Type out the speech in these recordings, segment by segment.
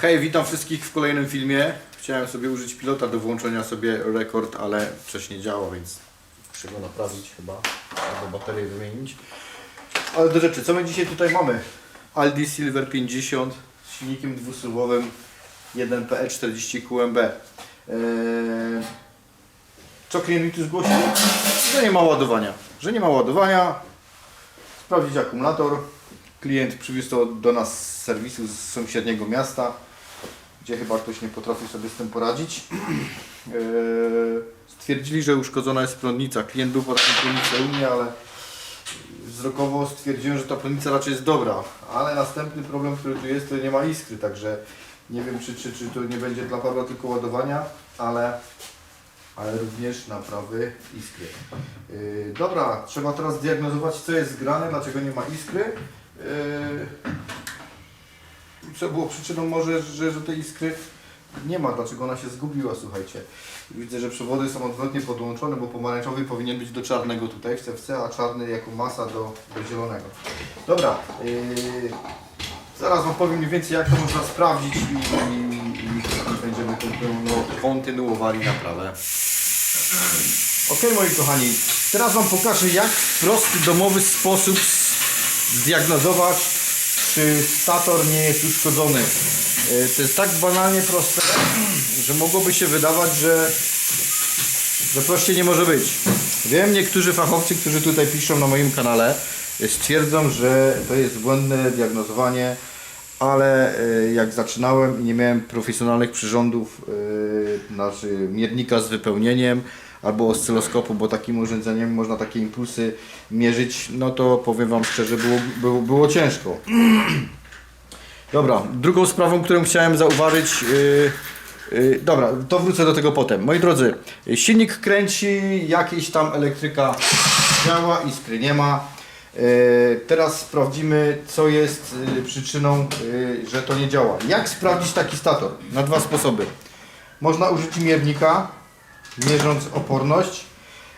Hej, witam wszystkich w kolejnym filmie. Chciałem sobie użyć pilota do włączenia sobie rekord, ale coś nie działa, więc muszę go naprawić chyba, albo baterię wymienić. Ale do rzeczy, co my dzisiaj tutaj mamy? Aldi Silver 50 z silnikiem dwusuwowym 1PE40 QMB. Eee, co klient mi tu zgłosił? Że nie ma ładowania. Że nie ma ładowania. Sprawdzić akumulator. Klient przywiózł to do nas z serwisu z sąsiedniego miasta, gdzie chyba ktoś nie potrafi sobie z tym poradzić. Eee, Stwierdzili, że uszkodzona jest prądnica. Klient był po taką prądnicę u mnie, ale wzrokowo stwierdziłem, że ta prądnica raczej jest dobra. Ale następny problem, który tu jest, to nie ma iskry, także nie wiem, czy, czy, czy to nie będzie dla Pawła tylko ładowania, ale, ale również naprawy iskry. Yy, dobra, trzeba teraz zdiagnozować, co jest zgrane, dlaczego nie ma iskry. Yy, co było przyczyną może, że, że tej iskry nie ma, dlaczego ona się zgubiła, słuchajcie. Widzę, że przewody są odwrotnie podłączone, bo pomarańczowy powinien być do czarnego tutaj w CFC, a czarny jako masa do, do zielonego. Dobra, yy, zaraz Wam powiem więcej jak to można sprawdzić i, i, i będziemy kontynu- kontynuowali naprawę. Ok moi kochani, teraz Wam pokażę jak w prosty domowy sposób zdiagnozować czy stator nie jest uszkodzony. Yy, To jest tak banalnie proste, że mogłoby się wydawać, że, że prościej nie może być. Wiem, niektórzy fachowcy, którzy tutaj piszą na moim kanale, yy, stwierdzą, że to jest błędne diagnozowanie, ale yy, jak zaczynałem i nie miałem profesjonalnych przyrządów, znaczy miernika z wypełnieniem albo oscyloskopu, bo takim urządzeniem można takie impulsy mierzyć, no to powiem Wam szczerze, było, było, było ciężko. Dobra, drugą sprawą, którą chciałem zauważyć, yy, yy, dobra, to wrócę do tego potem. Moi drodzy, silnik kręci, jakieś tam elektryka działa, iskry nie ma. Yy, teraz sprawdzimy, co jest yy, przyczyną, że to nie działa. Jak sprawdzić taki stator? Na dwa sposoby. Można użyć miernika, mierząc oporność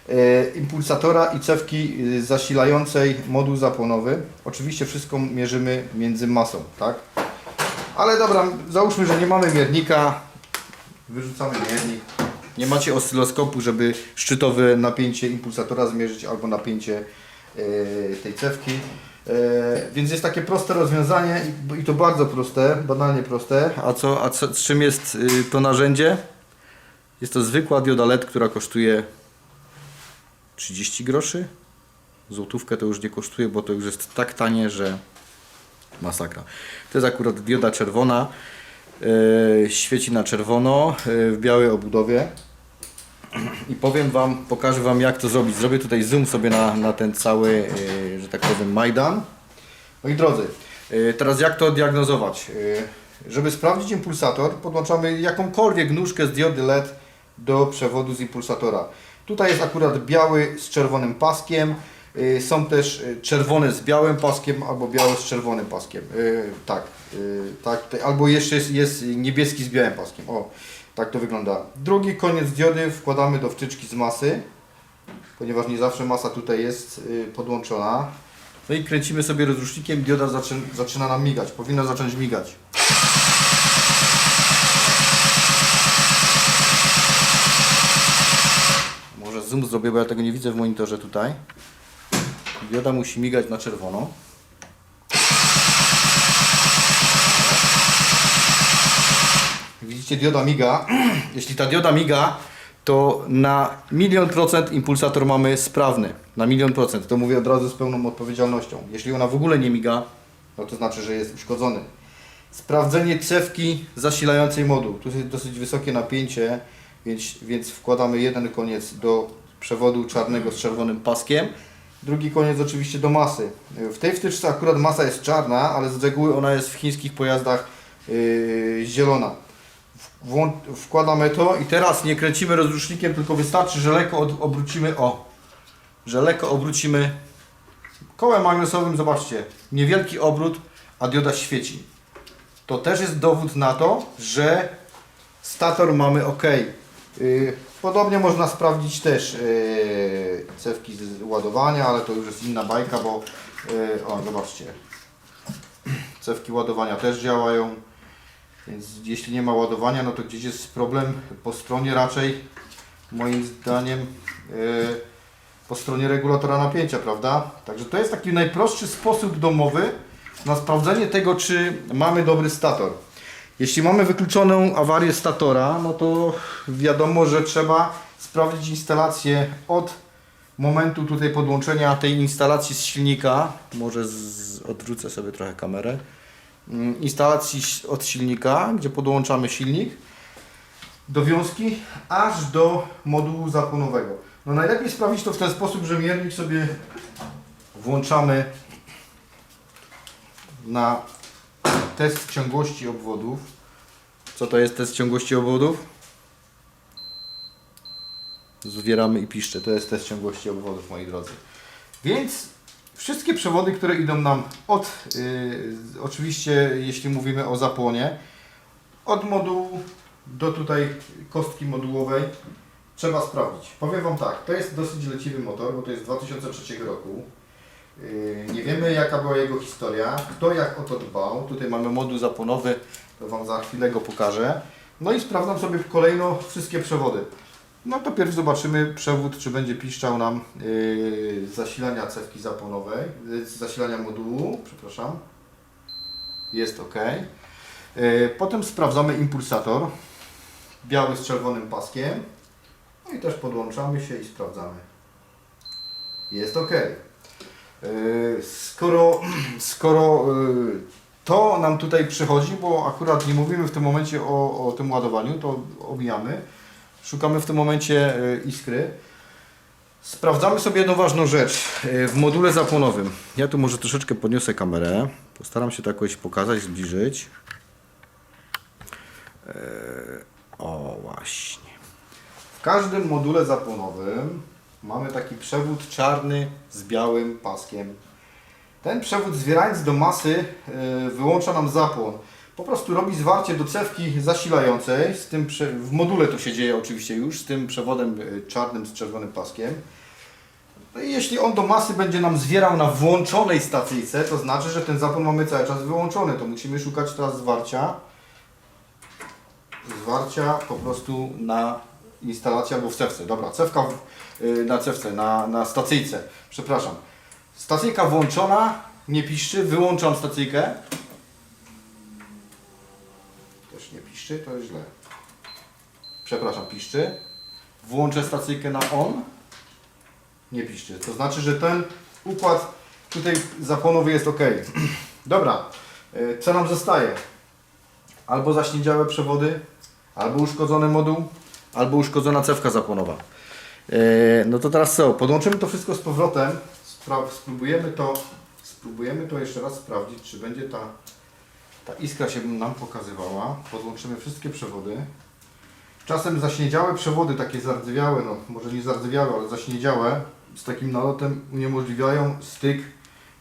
yy, impulsatora i cewki yy, zasilającej moduł zapłonowy. Oczywiście wszystko mierzymy między masą, tak? Ale dobra, załóżmy, że nie mamy miernika. Wyrzucamy miernik. Nie macie oscyloskopu, żeby szczytowe napięcie impulsatora zmierzyć albo napięcie yy, tej cewki. Więc jest takie proste rozwiązanie i, to bardzo proste, banalnie proste. A co, a co, czym jest yy, to narzędzie? Jest to zwykła dioda LED, która kosztuje 30 groszy. Złotówkę to już nie kosztuje, bo to już jest tak tanie, że masakra. To jest akurat dioda czerwona. Yy, świeci na czerwono yy, w białej obudowie. I powiem Wam, pokażę Wam jak to zrobić. Zrobię tutaj zoom sobie na, na ten cały, yy, że tak powiem, Majdan. Moi drodzy, yy, teraz jak to diagnozować? Yy, żeby sprawdzić impulsator, podłączamy jakąkolwiek nóżkę z diody LED do przewodu z impulsatora. Tutaj jest akurat biały z czerwonym paskiem. Yy, Są też yy, czerwone z białym paskiem albo białe z czerwonym paskiem. Yy, tak, tak. Albo jeszcze jest, jest niebieski z białym paskiem. O, tak to wygląda. Drugi koniec diody wkładamy do wtyczki z masy, ponieważ nie zawsze masa tutaj jest podłączona. No i kręcimy sobie rozrusznikiem, dioda zaczyna nam migać. Powinna zacząć migać. Zoom zrobię, bo ja tego nie widzę w monitorze tutaj. Dioda musi migać na czerwono. Widzicie, dioda miga. Jeśli ta dioda miga, to na milion procent impulsator mamy sprawny. Na milion procent. To mówię od razu z pełną odpowiedzialnością. Jeśli ona w ogóle nie miga, no to znaczy, że jest uszkodzony. Sprawdzenie cewki zasilającej moduł. Tu jest dosyć wysokie napięcie, więc, więc wkładamy jeden koniec do przewodu czarnego z czerwonym paskiem, drugi koniec oczywiście do masy. W tej wtyczce akurat masa jest czarna, ale z reguły ona jest w chińskich pojazdach yy, zielona. Wkładamy to i teraz nie kręcimy rozrusznikiem, tylko wystarczy, że lekko obrócimy, o, że lekko obrócimy kołem magnesowym, zobaczcie, niewielki obrót, a dioda świeci. To też jest dowód na to, że stator mamy ok. Yy, Podobnie można sprawdzić też yy, cewki z ładowania, ale to już jest inna bajka, bo yy, o zobaczcie. Cewki ładowania też działają. Więc jeśli nie ma ładowania, no to gdzieś jest problem po stronie raczej, moim zdaniem, yy, po stronie regulatora napięcia, prawda? Także to jest taki najprostszy sposób domowy na sprawdzenie tego, czy mamy dobry stator. Jeśli mamy wykluczoną awarię statora, no to wiadomo, że trzeba sprawdzić instalację od momentu tutaj podłączenia tej instalacji z silnika. Może z, sobie trochę kamerę. Mm, Instalacji od silnika, gdzie podłączamy silnik do wiązki aż do modułu zapłonowego. No najlepiej sprawdzić to w ten sposób, że miernik sobie włączamy na test ciągłości obwodów. Co to jest test ciągłości obwodów? Zwieramy i piszcze. To jest test ciągłości obwodów, moi drodzy. Więc wszystkie przewody, które idą nam od, yy, oczywiście jeśli mówimy o zapłonie, od modułu do tutaj kostki modułowej trzeba sprawdzić. Powiem Wam tak, to jest dosyć leciwy motor, bo to jest z 2003 roku. Yy, Nie wiemy jaka była jego historia, kto jak o to dbał. Tutaj mamy moduł zapłonowy, to Wam za chwilę go pokażę. No i sprawdzam sobie kolejno wszystkie przewody. No to pierw zobaczymy przewód, czy będzie piszczał nam yy, zasilania cewki zapłonowej, yy, zasilania modułu, przepraszam. Jest ok. Yy, potem sprawdzamy impulsator, biały z czerwonym paskiem. No i też podłączamy się i sprawdzamy. Jest ok. Yy, Skoro, skoro yy, to nam tutaj przychodzi, bo akurat nie mówimy w tym momencie o, o tym ładowaniu, to omijamy. Szukamy w tym momencie yy, iskry. Sprawdzamy sobie jedną ważną rzecz w module zapłonowym. Ja tu może troszeczkę podniosę kamerę. Postaram się to jakoś pokazać, zbliżyć. O, właśnie. W każdym module zapłonowym mamy taki przewód czarny z białym paskiem. Ten przewód zwierając do masy yy, wyłącza nam zapłon. Po prostu robi zwarcie do cewki zasilającej. Z tym. W module to się dzieje oczywiście już, z tym przewodem yy, czarnym z czerwonym paskiem. No i jeśli on do masy będzie nam zwierał na włączonej stacyjce, to znaczy, że ten zapłon mamy cały czas wyłączony. To musimy szukać teraz zwarcia. Zwarcia po prostu na instalacji albo w cewce. Dobra, cewka w, yy, na cewce, na, na stacyjce. Przepraszam. Stacyjka włączona, nie piszczy, wyłączam stacyjkę. Też nie piszczy, to jest źle. Przepraszam, piszczy. Włączę stacyjkę na on. Nie piszczy. To znaczy, że ten układ tutaj zapłonowy jest ok. Dobra, yy, co nam zostaje? Albo zaśniedziałe przewody, albo uszkodzony moduł, albo uszkodzona cewka zapłonowa. Yy, no to teraz co? Podłączymy to wszystko z powrotem. Spróbujemy to, spróbujemy to jeszcze raz sprawdzić, czy będzie ta, ta iskra się nam pokazywała. Podłączymy wszystkie przewody. Czasem zaśniedziałe przewody, takie zardzewiałe, no może nie zardzewiałe, ale zaśniedziałe, z takim nalotem uniemożliwiają styk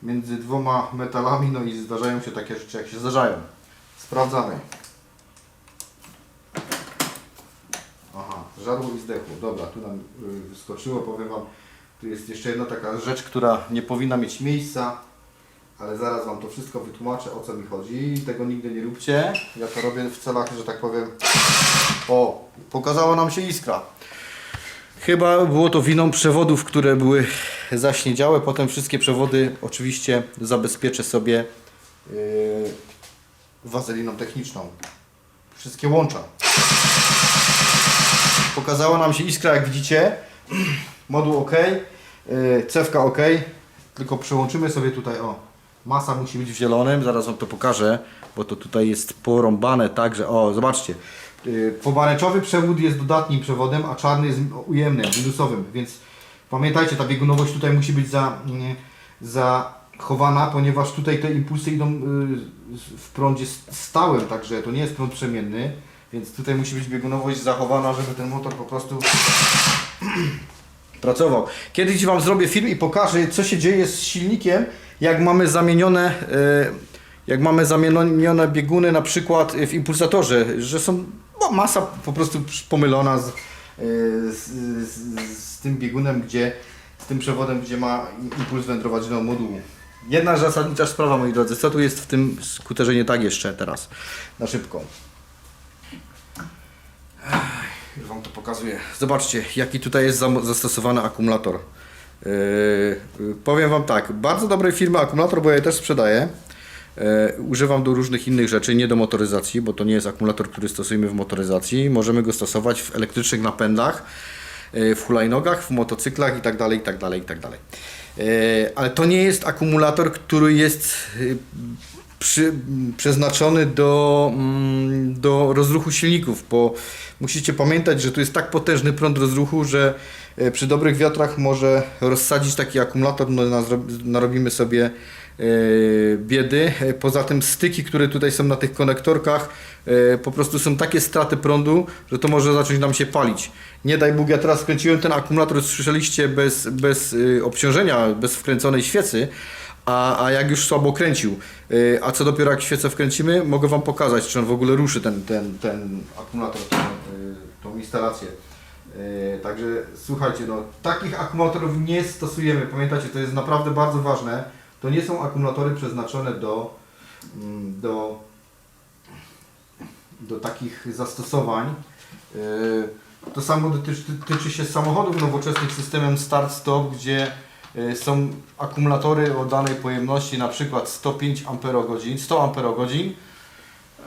między dwoma metalami, no i zdarzają się takie rzeczy, jak się zdarzają. Sprawdzamy. Aha, żarło i zdechło. Dobra, tu nam y, wyskoczyło, powiem Wam, tu jest jeszcze jedna taka rzecz, która nie powinna mieć miejsca, ale zaraz Wam to wszystko wytłumaczę, o co mi chodzi. Tego nigdy nie róbcie. Ja to robię w celach, że tak powiem, o, pokazała nam się iskra. Chyba było to winą przewodów, które były zaśniedziałe. Potem wszystkie przewody oczywiście zabezpieczę sobie yy, wazeliną techniczną. Wszystkie łącza. Pokazała nam się iskra, jak widzicie. Moduł ok, yy, cewka ok. Tylko przełączymy sobie tutaj, o, masa musi być w zielonym, zaraz Wam to pokażę, bo to tutaj jest porąbane tak, że, o, zobaczcie. Yy, pomarańczowy przewód jest dodatnim przewodem, a czarny jest ujemnym, minusowym, więc pamiętajcie, ta biegunowość tutaj musi być za, zachowana, ponieważ tutaj te impulsy idą yy, w prądzie stałym, także to nie jest prąd przemienny, więc tutaj musi być biegunowość zachowana, żeby ten motor po prostu pracował. Kiedyś Wam zrobię film i pokażę, co się dzieje z silnikiem, jak mamy zamienione, e, jak mamy zamienione bieguny na przykład w impulsatorze, że są no, masa po prostu pomylona z, e, z, z, z tym biegunem, gdzie z tym przewodem, gdzie ma impuls wędrować do modułu. Jedna zasadnicza sprawa, moi drodzy. Co tu jest w tym skuterze nie tak jeszcze teraz? Na szybko. Już Wam to pokazuję. Zobaczcie, jaki tutaj jest zastosowany akumulator. Yy, yy, powiem Wam tak, bardzo dobrej firmy akumulator, bo ja je też sprzedaję. Yy, używam do różnych innych rzeczy, nie do motoryzacji, bo to nie jest akumulator, który stosujemy w motoryzacji. Możemy go stosować w elektrycznych napędach, yy, w hulajnogach, w motocyklach itd., itd., itd. Yy, Ale to nie jest akumulator, który jest yy, przy, przeznaczony do, mm, do rozruchu silników, bo musicie pamiętać, że tu jest tak potężny prąd rozruchu, że e, przy dobrych wiatrach może rozsadzić taki akumulator, no narobimy sobie e, biedy. E, Poza tym styki, które tutaj są na tych konektorkach, po prostu są takie straty prądu, że to może zacząć nam się palić. Nie daj Bóg, ja teraz skręciłem ten akumulator, słyszeliście, bez, bez obciążenia, bez wkręconej świecy, a, a jak już słabo kręcił. Yy, A co dopiero jak świecę wkręcimy, mogę Wam pokazać, czy on w ogóle ruszy ten, ten, ten akumulator, tą, yy, tą instalację. Yy, Także słuchajcie, no, takich akumulatorów nie stosujemy. Pamiętajcie, to jest naprawdę bardzo ważne. To nie są akumulatory przeznaczone do, mm, do, do takich zastosowań. To samo dotyczy, tyczy się samochodów nowoczesnych systemem start-stop, gdzie y, są akumulatory o danej pojemności, na przykład 105 Ah, 100 Ah.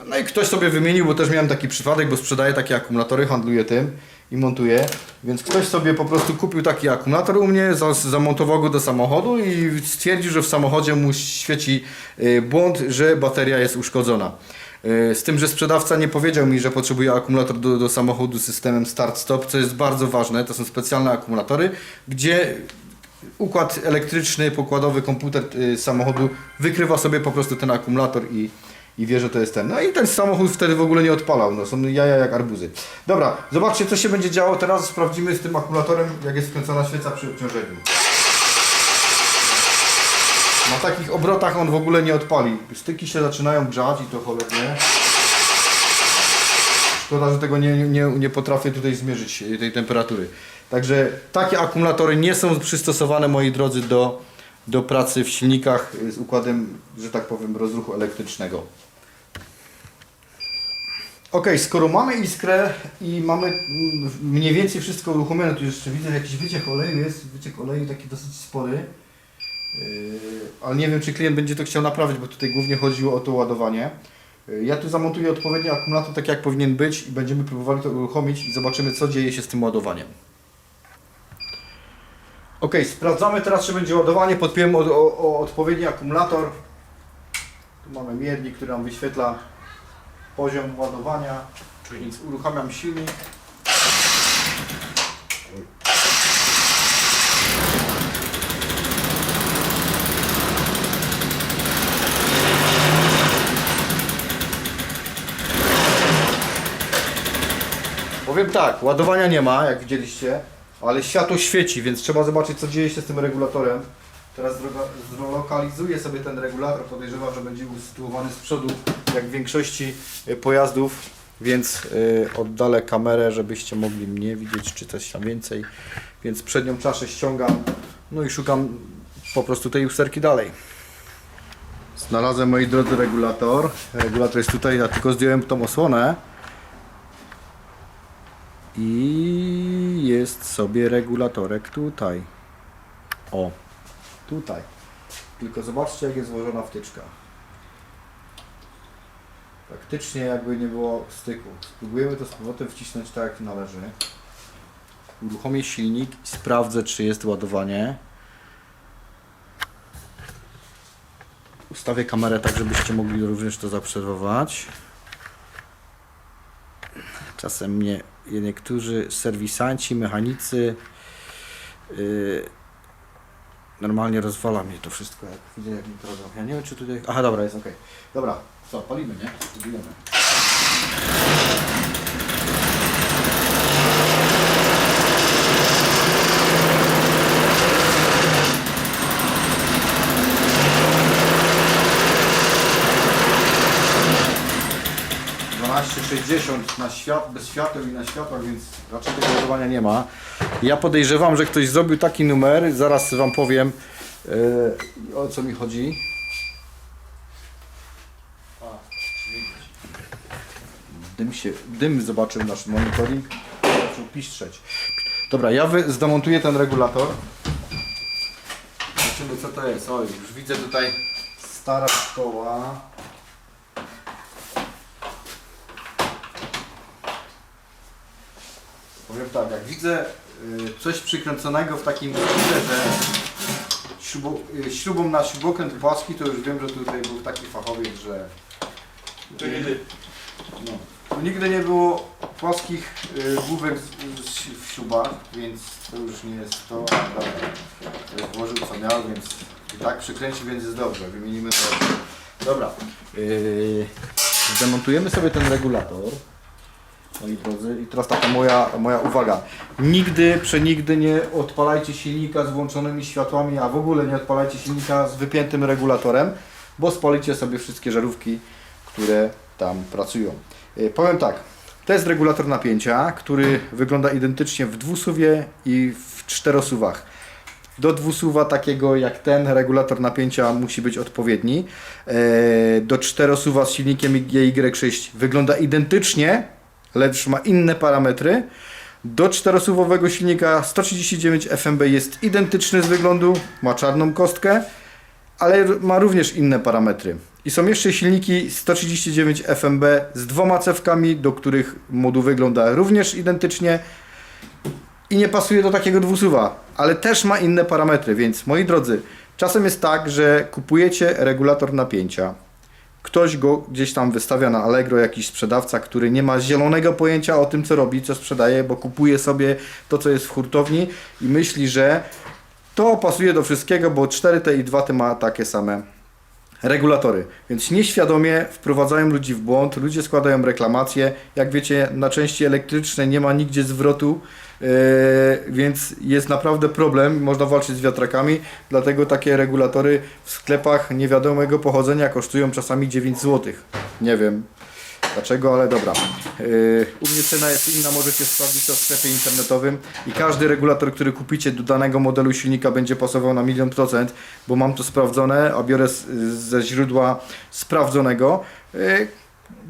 No i ktoś sobie wymienił, bo też miałem taki przypadek, bo sprzedaję takie akumulatory, handluję tym i montuję. Więc ktoś sobie po prostu kupił taki akumulator u mnie, za- zamontował go do samochodu i stwierdził, że w samochodzie mu świeci y, błąd, że bateria jest uszkodzona. Y, Z tym, że sprzedawca nie powiedział mi, że potrzebuje akumulator do, do samochodu z systemem start-stop, co jest bardzo ważne. To są specjalne akumulatory, gdzie układ elektryczny, pokładowy komputer y, samochodu wykrywa sobie po prostu ten akumulator i, i wie, że to jest ten. No i ten samochód wtedy w ogóle nie odpalał. No, są jaja jak arbuzy. Dobra, zobaczcie co się będzie działo teraz. Sprawdzimy z tym akumulatorem, jak jest wkręcona świeca przy obciążeniu. Na takich obrotach on w ogóle nie odpali. Styki się zaczynają grzać i to cholernie. Szkoda, że tego nie, nie, nie potrafię tutaj zmierzyć tej temperatury. Także takie akumulatory nie są przystosowane, moi drodzy, do, do pracy w silnikach z układem, że tak powiem, rozruchu elektrycznego. Ok, skoro mamy iskrę i mamy mniej więcej wszystko uruchomione, tu jeszcze widzę jakiś wyciek oleju jest, wyciek oleju taki dosyć spory. Yy, ale nie wiem, czy klient będzie to chciał naprawić, bo tutaj głównie chodziło o to ładowanie. Yy, Ja tu zamontuję odpowiedni akumulator, tak jak powinien być i będziemy próbowali to uruchomić i zobaczymy, co dzieje się z tym ładowaniem. Ok, sprawdzamy teraz, czy będzie ładowanie. Podpiłem o, o, o odpowiedni akumulator. Tu mamy miernik, który nam wyświetla poziom ładowania. Więc uruchamiam silnik. Powiem tak, ładowania nie ma, jak widzieliście, ale światło świeci, więc trzeba zobaczyć, co dzieje się z tym regulatorem. Teraz zlokalizuję sobie ten regulator, podejrzewam, że będzie usytuowany z przodu, jak w większości y, pojazdów, więc y, oddalę kamerę, żebyście mogli mnie widzieć, czy coś tam więcej. Więc przednią czaszę ściągam, no i szukam po prostu tej usterki dalej. Znalazłem, moi drodzy, regulator. Regulator jest tutaj, ja tylko zdjąłem tą osłonę. I jest sobie regulatorek tutaj. O, tutaj. Tylko zobaczcie, jak jest złożona wtyczka. Praktycznie jakby nie było styku. Spróbujemy to z powrotem wcisnąć tak, jak należy. Uruchomię silnik i sprawdzę, czy jest ładowanie. Ustawię kamerę tak, żebyście mogli również to zaobserwować. Czasem mnie niektórzy serwisanci, mechanicy yy, normalnie rozwala mnie to wszystko, jak widzę jak mi to robią. Ja nie wiem czy tutaj... Aha dobra, jest ok. Dobra, co, palimy, nie? Spróbujemy. ...12,60 na świat, bez świateł i na światłach, więc raczej tego ładowania nie ma. Ja podejrzewam, że ktoś zrobił taki numer, zaraz Wam powiem, E, o co mi chodzi? Dym się, dym zobaczył nasz monitoring, zaczął piszczeć. Dobra, ja wy, zdemontuję ten regulator. Zobaczymy co to jest. Oj, już widzę tutaj stara szkoła. Powiem tak, jak widzę y, coś przykręconego w takim że śrubu, y, śrubą na śrubokręt płaski, to już wiem, że tutaj był taki fachowiec, że To nie ty. no. Tu nigdy nie było płaskich y, główek z, z, w śrubach, więc to już nie jest to. a Dobra, to jest włożył co miał, więc i tak przykręci, więc jest dobrze. Wymienimy to. Dobra. Yy, zdemontujemy sobie ten regulator. Moi drodzy, i teraz taka moja, moja uwaga. Nigdy, przenigdy nie odpalajcie silnika z włączonymi światłami, a w ogóle nie odpalajcie silnika z wypiętym regulatorem, bo spalicie sobie wszystkie żarówki, które tam pracują. Yy, powiem tak, to jest regulator napięcia, który wygląda identycznie w dwusuwie i w czterosuwach. Do dwusuwa takiego jak ten regulator napięcia musi być odpowiedni. Eee, Do czterosuwa z silnikiem GY6 wygląda identycznie, lecz ma inne parametry. Do czterosuwowego silnika 139 FMB jest identyczny z wyglądu, ma czarną kostkę, ale ma również inne parametry. I są jeszcze silniki 139 FMB z dwoma cewkami, do których moduł wygląda również identycznie i nie pasuje do takiego dwusuwa, ale też ma inne parametry, więc moi drodzy, czasem jest tak, że kupujecie regulator napięcia. Ktoś go gdzieś tam wystawia na Allegro, jakiś sprzedawca, który nie ma zielonego pojęcia o tym, co robi, co sprzedaje, bo kupuje sobie to, co jest w hurtowni i myśli, że to pasuje do wszystkiego, bo 4T i 2T ma takie same regulatory. Więc nieświadomie wprowadzają ludzi w błąd, ludzie składają reklamacje. Jak wiecie, na części elektryczne nie ma nigdzie zwrotu, więc jest naprawdę problem. Można walczyć z wiatrakami, dlatego takie regulatory w sklepach niewiadomego pochodzenia kosztują czasami 9 zł. Nie wiem dlaczego, ale dobra. Yy, u mnie cena jest inna, możecie sprawdzić to w sklepie internetowym i każdy regulator, który kupicie do danego modelu silnika będzie pasował na milion procent, bo mam to sprawdzone, a biorę ze źródła sprawdzonego, yy,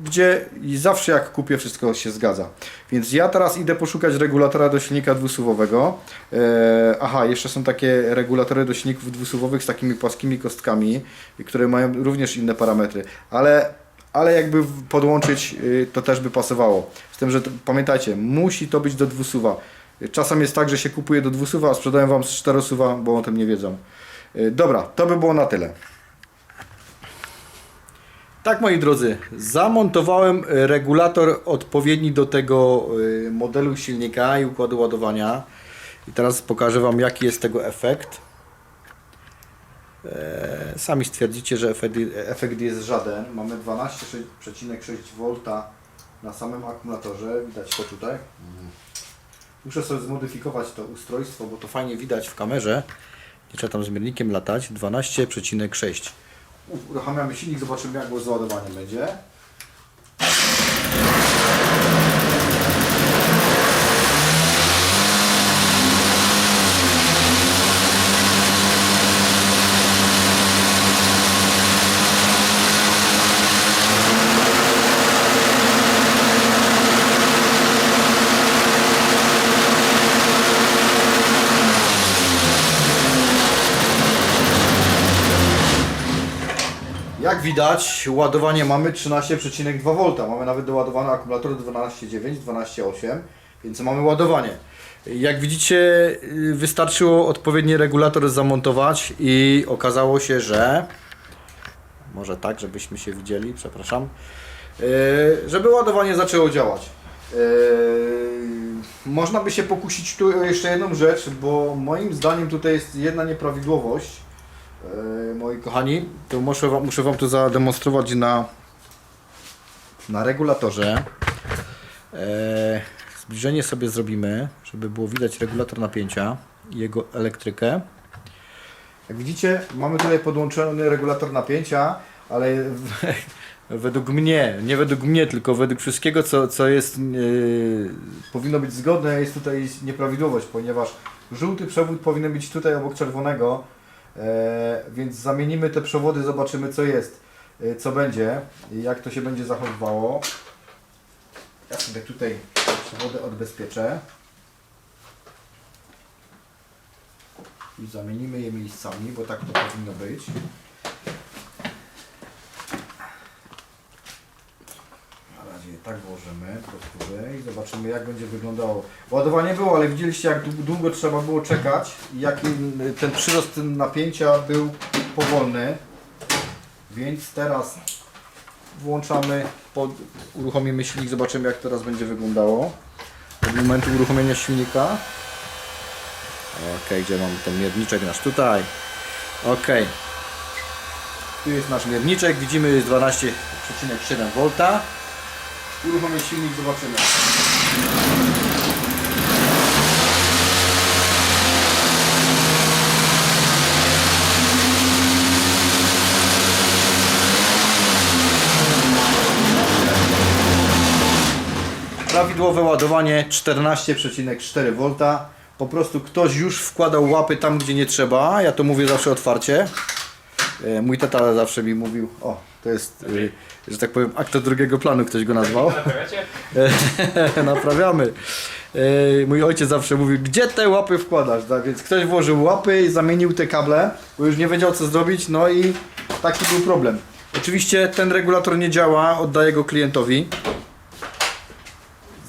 gdzie zawsze jak kupię wszystko się zgadza. Więc ja teraz idę poszukać regulatora do silnika dwusuwowego. Yy, aha, jeszcze są takie regulatory do silników dwusuwowych z takimi płaskimi kostkami, które mają również inne parametry, ale ale jakby podłączyć y, to też by pasowało. Z tym, że to, pamiętajcie, musi to być do dwusuwa. Czasem jest tak, że się kupuje do dwusuwa, a sprzedają Wam z czterosuwa, bo o tym nie wiedzą. Y, Dobra, to by było na tyle. Tak moi drodzy, zamontowałem regulator odpowiedni do tego y, modelu silnika i układu ładowania. I teraz pokażę Wam jaki jest tego efekt. E, Sami stwierdzicie, że efekt, efekt jest żaden. Mamy 12,6 V na samym akumulatorze. Widać to tutaj. Muszę sobie zmodyfikować to ustrojstwo, bo to fajnie widać w kamerze. Nie trzeba tam zmiennikiem latać. 12,6. Uruchamiamy silnik, zobaczymy jak go z ładowaniem będzie. Jak widać, ładowanie mamy 13,2 V. Mamy nawet doładowany akumulator 12,9, 12,8, więc mamy ładowanie. Jak widzicie, y, wystarczyło odpowiedni regulator zamontować i okazało się, że może tak, żebyśmy się widzieli, przepraszam, y, żeby ładowanie zaczęło działać. Y, Można by się pokusić tu jeszcze jedną rzecz, bo moim zdaniem tutaj jest jedna nieprawidłowość. E, moi kochani, to muszę wam, muszę wam to zademonstrować na, na regulatorze. E, zbliżenie sobie zrobimy, żeby było widać regulator napięcia i jego elektrykę. Jak widzicie, mamy tutaj podłączony regulator napięcia, ale według mnie, nie według mnie, tylko według wszystkiego, co, co jest, yy, powinno być zgodne, jest tutaj nieprawidłowość, ponieważ żółty przewód powinien być tutaj obok czerwonego, więc zamienimy te przewody, zobaczymy co jest, e, co będzie, jak to się będzie zachowywało. Ja sobie tutaj przewody odbezpieczę. I zamienimy je miejscami, bo tak to powinno być. Na razie je tak włożymy prostury i zobaczymy jak będzie wyglądało. Ładowanie było, ale widzieliście jak dłu- długo trzeba było czekać i jaki mm, ten przyrost napięcia był powolny. Więc teraz włączamy, pod, uruchomimy silnik, zobaczymy jak teraz będzie wyglądało. Od momentu uruchomienia silnika. Ok, gdzie mam ten mierniczek nasz tutaj. Ok. Tu jest nasz mierniczek, widzimy jest 12,7 V. Uruchomię silnik, zobaczymy. Prawidłowe ładowanie 14,4 V. Po prostu ktoś już wkładał łapy tam, gdzie nie trzeba. Ja to mówię zawsze otwarcie. E, Mój tata zawsze mi mówił, o, to jest, e, że tak powiem, aktor drugiego planu, ktoś go nazwał. Naprawiamy. E, Mój ojciec zawsze mówił, gdzie te łapy wkładasz? Tak, więc ktoś włożył łapy i zamienił te kable, bo już nie wiedział co zrobić, no i taki był problem. Oczywiście ten regulator nie działa, oddaję go klientowi.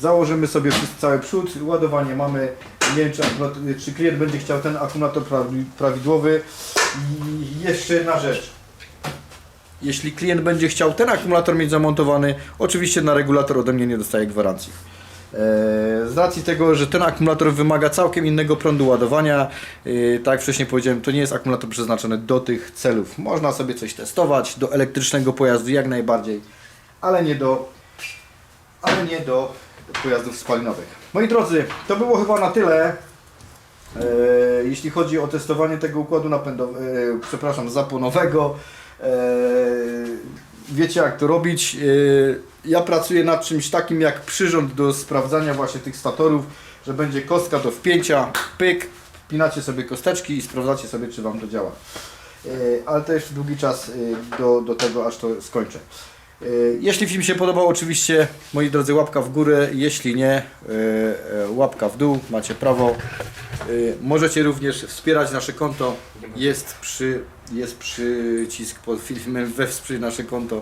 Założymy sobie cały przód, ładowanie mamy, nie wiem czy, czy klient będzie chciał ten akumulator prawi- prawidłowy. I jeszcze jedna rzecz. Jeśli klient będzie chciał ten akumulator mieć zamontowany, oczywiście na regulator ode mnie nie dostaje gwarancji. Eee, Z racji tego, że ten akumulator wymaga całkiem innego prądu ładowania, yy, tak jak wcześniej powiedziałem, to nie jest akumulator przeznaczony do tych celów. Można sobie coś testować, do elektrycznego pojazdu jak najbardziej, ale nie do, ale nie do pojazdów spalinowych. Moi drodzy, to było chyba na tyle. E, jeśli chodzi o testowanie tego układu napędowego, e, przepraszam, zapłonowego, e, wiecie jak to robić. E, ja pracuję nad czymś takim jak przyrząd do sprawdzania właśnie tych statorów, że będzie kostka do wpięcia, pyk, wpinacie sobie kosteczki i sprawdzacie sobie czy Wam to działa. E, ale to jeszcze długi czas e, do, do tego, aż to skończę. E, Jeśli film się podobał, oczywiście, moi drodzy, łapka w górę. Jeśli nie, e, e, łapka w dół, macie prawo. E, Możecie również wspierać nasze konto. Jest, przy, jest przycisk pod filmem wesprzyj nasze konto.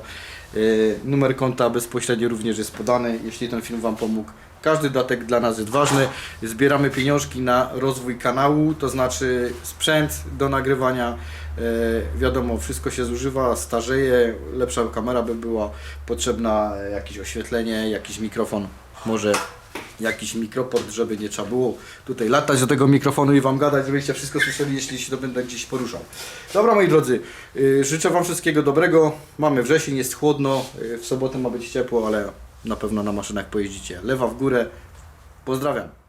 E, Numer konta bezpośrednio również jest podany, jeśli ten film Wam pomógł. Każdy datek dla nas jest ważny. Zbieramy pieniążki na rozwój kanału, to znaczy sprzęt do nagrywania. E, wiadomo, wszystko się zużywa, starzeje, lepsza kamera by była potrzebna, jakieś oświetlenie, jakiś mikrofon, może jakiś mikroport, żeby nie trzeba było tutaj latać do tego mikrofonu i Wam gadać, żebyście wszystko słyszeli, jeśli się to będę gdzieś poruszał. Dobra moi drodzy, y, życzę Wam wszystkiego dobrego. Mamy wrzesień, jest chłodno, y, w sobotę ma być ciepło, ale na pewno na maszynach pojeździcie. Lewa w górę. Pozdrawiam.